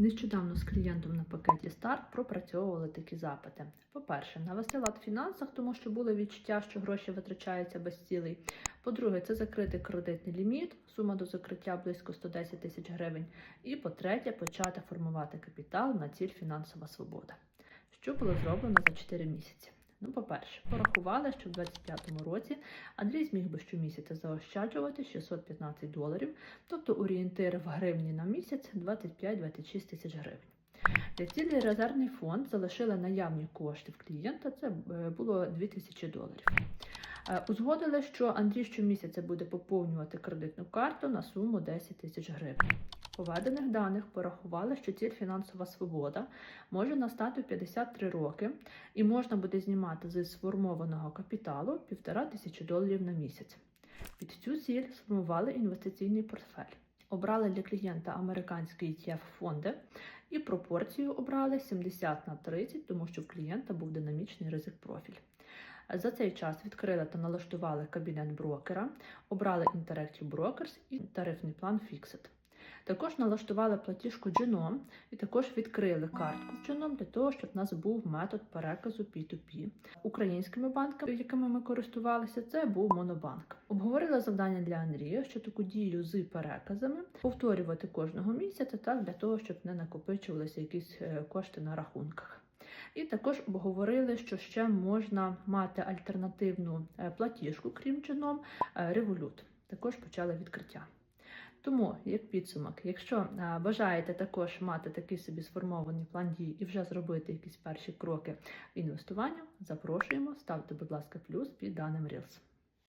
Нещодавно з клієнтом на пакеті Старт пропрацьовували такі запити. По-перше, навести лад в фінансах, тому що було відчуття, що гроші витрачаються без цілей. По-друге, це закрити кредитний ліміт, сума до закриття близько 110 тисяч гривень. І по-третє, почати формувати капітал на ціль фінансова свобода. Що було зроблено за 4 місяці? Ну, по-перше, порахували, що в 2025 році Андрій зміг би щомісяця заощаджувати 615 доларів, тобто орієнтир в гривні на місяць 25-26 тисяч гривень. Для цілий резервний фонд залишили наявні кошти в клієнта, це е, було 2000 доларів. Е, Узгодили, що Андрій щомісяця буде поповнювати кредитну карту на суму 10 тисяч гривень. По введених даних порахували, що ціль фінансова свобода може настати в 53 роки і можна буде знімати з сформованого капіталу 1,5 тисячі доларів на місяць. Під цю ціль сформували інвестиційний портфель. Обрали для клієнта американські ETF фонди і пропорцію обрали 70 на 30, тому що в клієнта був динамічний ризик профіль. За цей час відкрили та налаштували кабінет брокера, обрали Interactive Brokers і тарифний план Fixed. Також налаштували платіжку Genome і також відкрили картку в Genome для того, щоб в нас був метод переказу P2P. Українськими банками, якими ми користувалися, це був Монобанк. Обговорили завдання для Андрія, що таку дію з переказами повторювати кожного місяця, так для того, щоб не накопичувалися якісь е, кошти на рахунках. І також обговорили, що ще можна мати альтернативну е, платіжку, крім е, Revolut. Також почали відкриття. Тому, як підсумок, якщо бажаєте також мати такий собі сформований план дій і вже зробити якісь перші кроки в запрошуємо, ставте, будь ласка, плюс під даним Reels.